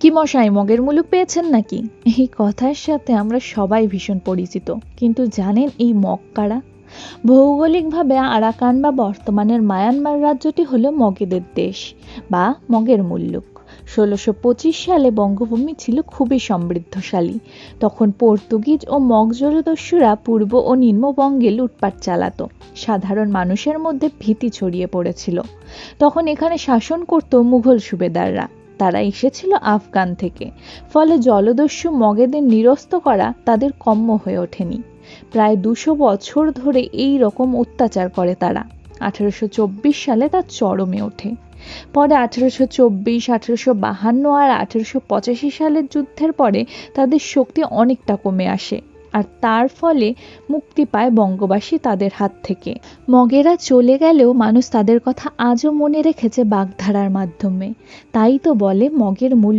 কি মশাই, মগের মুলুক পেয়েছেন নাকি? এই কথার সাথে আমরা সবাই ভীষণ পরিচিত। কিন্তু জানেন এই মগ কারা? ভৌগোলিকভাবে আরাকান বা বর্তমানের মায়ানমার রাজ্যটি হলো মগেদের দেশ বা মগের মুল্লুক ষোলোশো পঁচিশ সালে বঙ্গভূমি ছিল খুবই সমৃদ্ধশালী। তখন পর্তুগিজ ও মগ জলদস্যুরা পূর্ব ও নিম্নবঙ্গে লুটপাট চালাতো। সাধারণ মানুষের মধ্যে ভীতি ছড়িয়ে পড়েছিল। তখন এখানে শাসন করত মুঘল সুবেদাররা। তারা এসেছিল আফগান থেকে। ফলে জলদস্যু মগেদের নিরস্ত করা তাদের কম্য হয়ে ওঠেনি। প্রায় দুশো বছর ধরে এই রকম অত্যাচার করে তারা। আঠেরোশো সালে তার চরমে ওঠে। পরে আঠেরোশো চব্বিশ, আঠেরোশো বাহান্ন আর আঠেরোশো পঁচাশি সালের যুদ্ধের পরে তাদের শক্তি অনেকটা কমে আসে। আর তার ফলে মুক্তি পায় বঙ্গবাসী তাদের হাত থেকে। মগেরা চলে গেলেও মানুষ তাদের কথা আজও মনে রেখেছে বাগধারার মাধ্যমে। তাই তো বলে মগের মূল